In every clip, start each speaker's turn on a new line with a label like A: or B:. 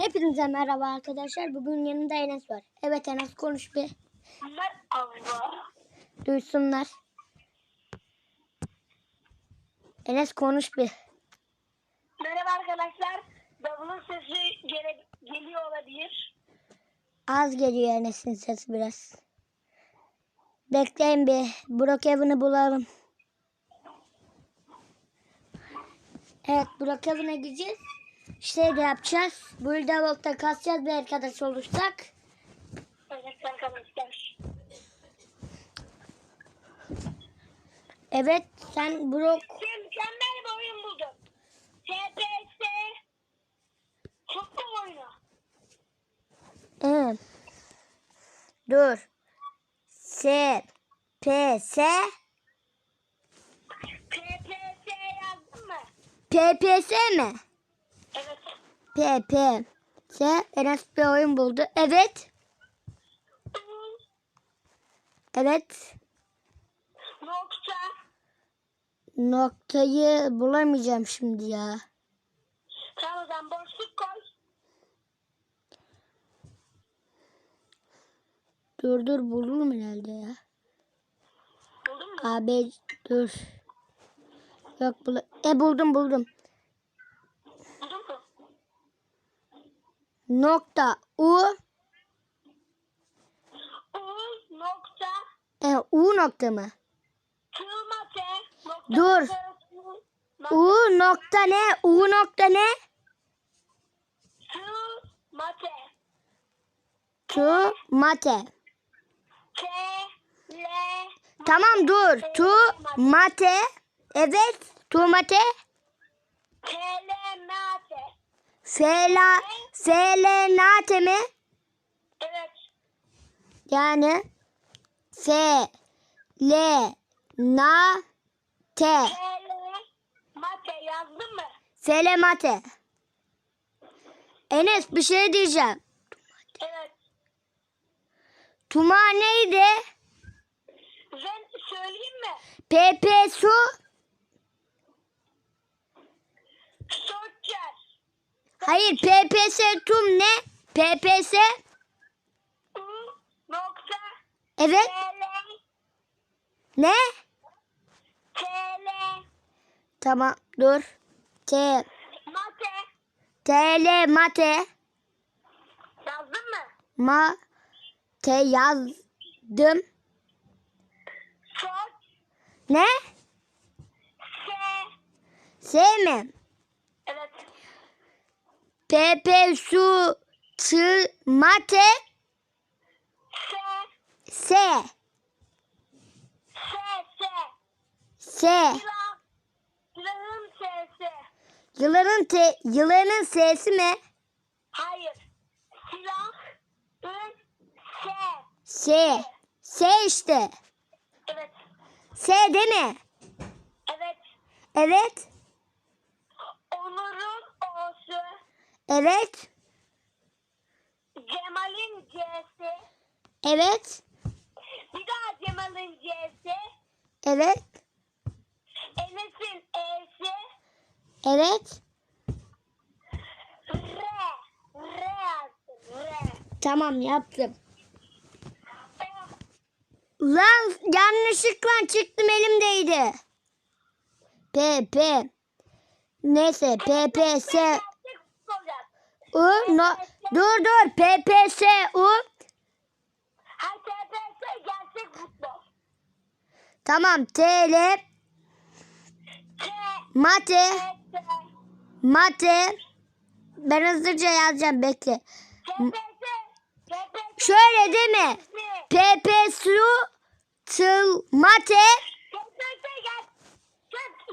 A: Hepinize merhaba arkadaşlar. Bugün yanımda Enes var. Evet Enes konuş bir.
B: Merhaba.
A: Duysunlar. Enes konuş bir.
B: Merhaba arkadaşlar. Davulun sesi gele, geliyor olabilir.
A: Az geliyor Enes'in sesi biraz. Bekleyin bir. Brookhaven'ı bulalım. Evet Brookhaven'a gideceğiz. Şey de yapacağız. Burada volta kasacağız bir arkadaş olursak.
B: Evet.
A: Evet sen
B: Şimdi mükemmel bir oyun buldum. TPS futbol oyunu.
A: Hı. Dur. S P S
B: TPS yazdın mı?
A: P P S mi?
B: Evet.
A: P P S Enes bir oyun buldu. Evet. Evet.
B: Nokta.
A: Noktayı bulamayacağım şimdi ya.
B: Tamam o zaman boşluk koy.
A: Dur dur bulurum herhalde ya.
B: Buldun mu?
A: Abi dur. Yok bul e buldum buldum.
B: Buldun mu?
A: Nokta U
B: U nokta.
A: e, U nokta mı?
B: Tığmate. Nokta.
A: Dur. U nokta ne? U nokta ne?
B: Tığmate.
A: Tu mate.
B: T. L.
A: Tamam dur. Tu mate. Evet. Tu mate.
B: Telemate.
A: Fela felenate mi?
B: Evet.
A: Yani fe le na te.
B: Telemate yazdın mı?
A: Felemate. Enes bir şey diyeceğim.
B: Evet.
A: Tuma neydi?
B: Ben söyleyeyim mi?
A: PP su. Hayır PPS tum ne? PPS.
B: Nokta.
A: Evet. Ne?
B: Tele.
A: Tamam dur. T.
B: Mate.
A: TL mate.
B: Yazdın mı?
A: Ma. Te yazdım.
B: Sok.
A: Ne?
B: Se.
A: S mi? PP su tı mate.
B: Se.
A: S.
B: Se. Se. Silahın sesi.
A: Yılanın te yılanın sesi mi?
B: Hayır. Silah. Ün. Se.
A: S. S işte.
B: Evet.
A: S değil mi?
B: Evet.
A: Evet.
B: Onur'un O'su.
A: Evet.
B: Cemal'in C'si.
A: Evet.
B: Bir daha Cemal'in C'si.
A: Evet.
B: Enes'in E'si.
A: Evet.
B: R. R. R.
A: Tamam yaptım. Lan yanlışlıkla çıktım elimdeydi. P P. Neyse P P S. U no dur dur P P S U
B: TPS gerçek futbol.
A: tamam T L
B: T.
A: mate
B: T.
A: Mate ben hızlıca yazacağım bekle.
B: TPS.
A: Şöyle değil mi? P P su tıl mate
B: TPS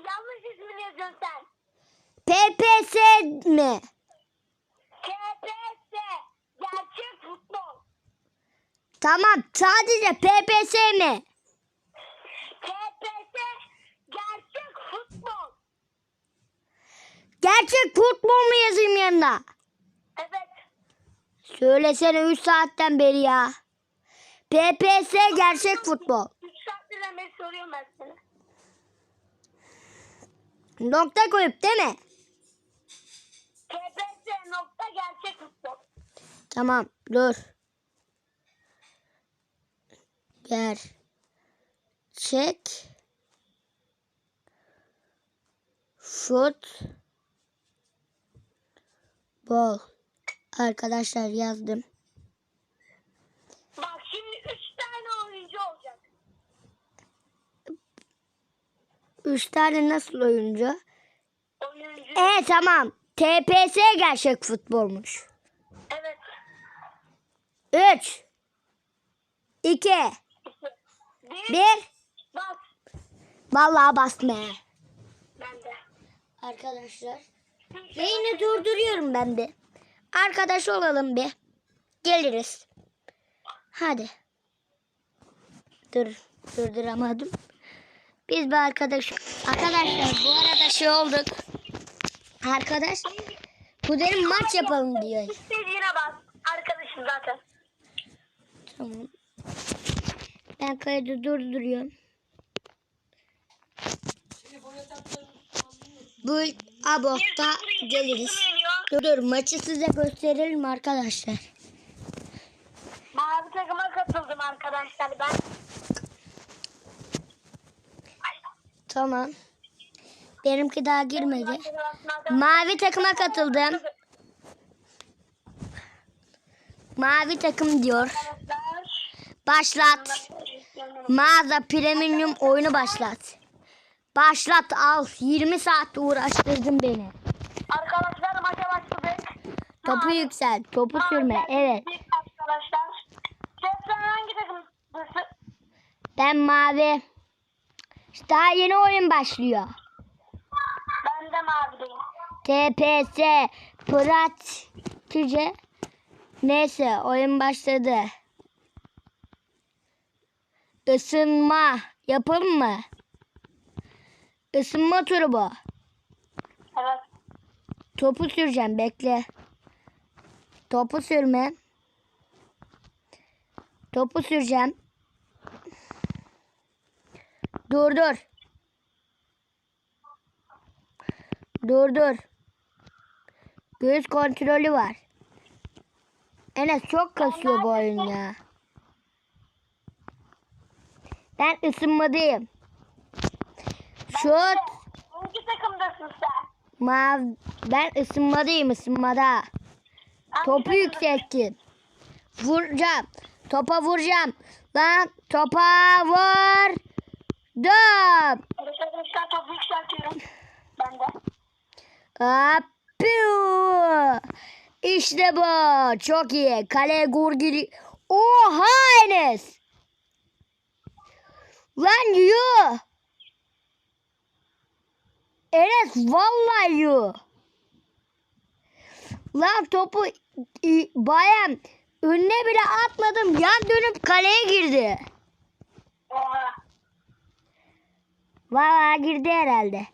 B: yanlış ismini yazıyorsun sen.
A: P P S mi?
B: TPS. Gerçek futbol.
A: Tamam sadece P P S mi?
B: TPS. Gerçek futbol.
A: Gerçek futbol mu yazayım yanına?
B: Evet.
A: Söylesene 3 saatten beri ya. PPS gerçek futbol.
B: 3 saattir hemen soruyorum ben sana.
A: Nokta koyup değil mi? Tamam dur. Ger. Çek. Şut. Bol. Arkadaşlar yazdım.
B: Bak şimdi üç tane oyuncu olacak.
A: Üç tane nasıl oyuncu?
B: Oyuncu.
A: E tamam. TPS gerçek futbolmuş.
B: Evet.
A: 3 2
B: Bir.
A: 1
B: Bak.
A: Vallahi bastım he.
B: Ben de.
A: Arkadaşlar. Yayını durduruyorum ben bir. Arkadaş olalım bir. Geliriz. Hadi. Dur. Durduramadım. Biz bir arkadaş. Arkadaşlar bu arada şey olduk. Arkadaş. Bu derin maç yapalım diyor.
B: İstediğine bas. Arkadaşım zaten.
A: Tamam. Ben kaydı durduruyorum. Bu Abot'ta geliriz. Dur dur maçı size gösterelim arkadaşlar.
B: Mavi takıma katıldım arkadaşlar ben.
A: Tamam. Benimki daha girmedi. Mavi takıma katıldım. Mavi takım diyor. Başlat. Mağaza premium oyunu başlat. Başlat al. 20 saat uğraştırdın beni.
B: Arkadaşlar maça başladık.
A: Topu yüksel. Topu sürme. Evet.
B: Arkadaşlar. Sen hangi takımdasın?
A: Ben mavi. İşte Daha yeni oyun başlıyor.
B: Ben de mavideyim.
A: TPS Pratice Neyse oyun başladı. Isınma yapalım mı? Isınma turu bu.
B: Evet.
A: Topu süreceğim bekle. Topu sürme. Topu süreceğim. Dur dur. Dur dur. Göğüs kontrolü var. Enes çok kasıyor bu oyun ya. Ben ısınmadayım. Şut.
B: Hangi takımdasın sen?
A: Mav ben ısınmadayım ısınmada.
B: Hangi
A: Topu
B: takımdasın?
A: yükselttim. Vuracağım. Topa vuracağım. Lan topa vurdum.
B: Arkadaşlar topu yükseltiyorum. Ben de.
A: Apiu. İşte bu. Çok iyi. Kale gurgili. Oha Enes. Lan yu. Enes vallahi yu. Lan topu bayan önüne bile atmadım. Yan dönüp kaleye girdi.
B: Oha.
A: Vallahi girdi herhalde.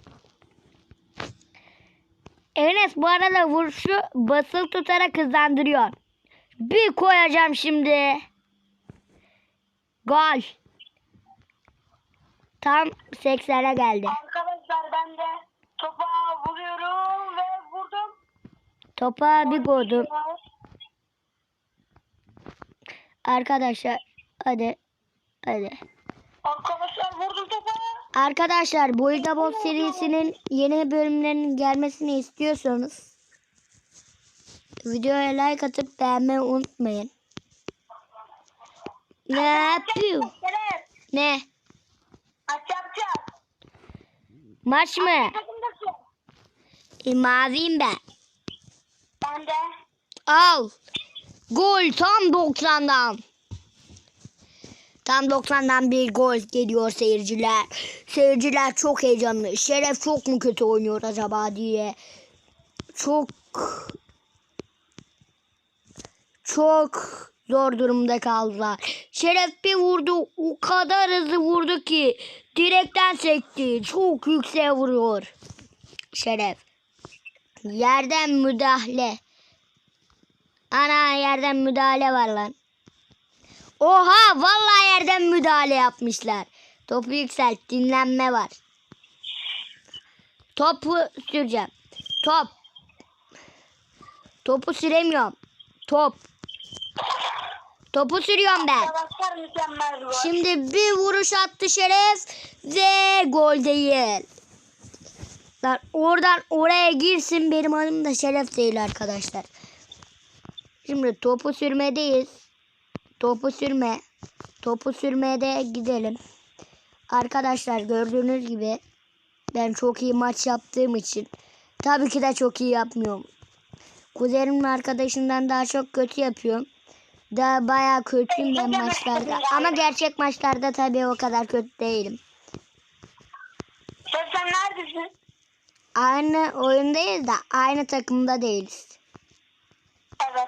A: Enes bu arada vuruşu basılı tutarak hızlandırıyor. Bir koyacağım şimdi. Gol. Tam 80'e geldi.
B: Arkadaşlar ben de topa vuruyorum ve vurdum.
A: Topa bir koydum. Arkadaşlar hadi. Hadi.
B: Arkadaşlar vurdum topa.
A: Arkadaşlar Boyda Boss serisinin yeni bölümlerinin gelmesini istiyorsanız videoya like atıp beğenmeyi unutmayın. Ne yapıyor? Ne?
B: Maç yapacağız.
A: Maç mı?
B: Takımdasın.
A: E, maviyim ben.
B: Ben de.
A: Al. Gol tam 90'dan. Tam 90'dan bir gol geliyor seyirciler. Seyirciler çok heyecanlı. Şeref çok mu kötü oynuyor acaba diye. Çok çok zor durumda kaldılar. Şeref bir vurdu. O kadar hızlı vurdu ki direkten sekti. Çok yükseğe vuruyor. Şeref. Yerden müdahale. Ana yerden müdahale var lan. Oha vallahi yerden müdahale yapmışlar. Topu yükselt dinlenme var. Topu süreceğim. Top. Topu süremiyorum. Top. Topu sürüyorum ben.
B: Arkadaşlar mükemmel bir gol.
A: Şimdi bir vuruş attı Şeref ve gol değil. Lan oradan oraya girsin benim adım da Şeref değil arkadaşlar. Şimdi topu sürmedeyiz. Topu sürme. Topu sürmeye de gidelim. Arkadaşlar gördüğünüz gibi ben çok iyi maç yaptığım için tabii ki de çok iyi yapmıyorum. Kuzenimin arkadaşından daha çok kötü yapıyorum. Daha bayağı kötüyüm ben maçlarda. Ama gerçek maçlarda tabii o kadar kötü değilim.
B: Sen, sen neredesin?
A: Aynı oyundayız da aynı takımda değiliz.
B: Evet.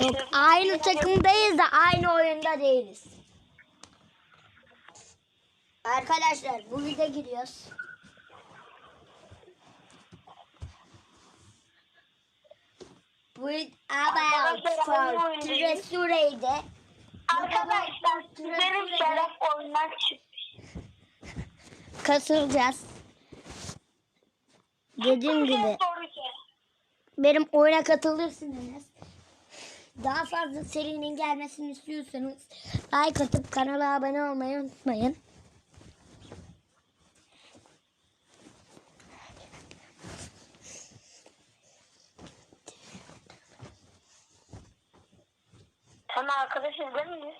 A: Yok aynı takımdayız da aynı oyunda değiliz. Arkadaşlar bu video giriyoruz. Bu about for Treasury'de
B: Arkadaşlar benim şeref çıkmış.
A: kasılacağız. Dediğim gibi benim oyuna katılırsınız. Daha fazla serinin gelmesini istiyorsanız like atıp kanala abone olmayı unutmayın.
B: Sen arkadaşız değil mi?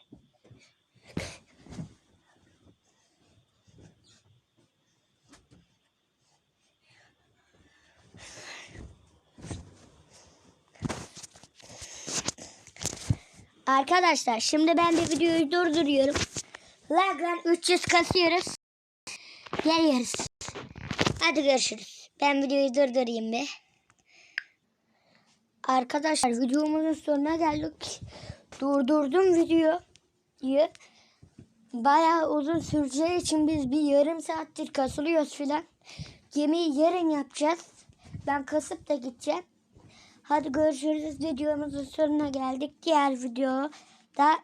A: Arkadaşlar şimdi ben bir videoyu durduruyorum. Lagran 300 kasıyoruz. Geliyoruz. Hadi görüşürüz. Ben videoyu durdurayım bir. Arkadaşlar videomuzun sonuna geldik. Durdurdum videoyu. Bayağı uzun süreceği için biz bir yarım saattir kasılıyoruz filan. Gemiyi yarın yapacağız. Ben kasıp da gideceğim. Hadi görüşürüz. Videomuzun sonuna geldik. Diğer videoda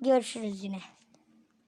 A: görüşürüz yine.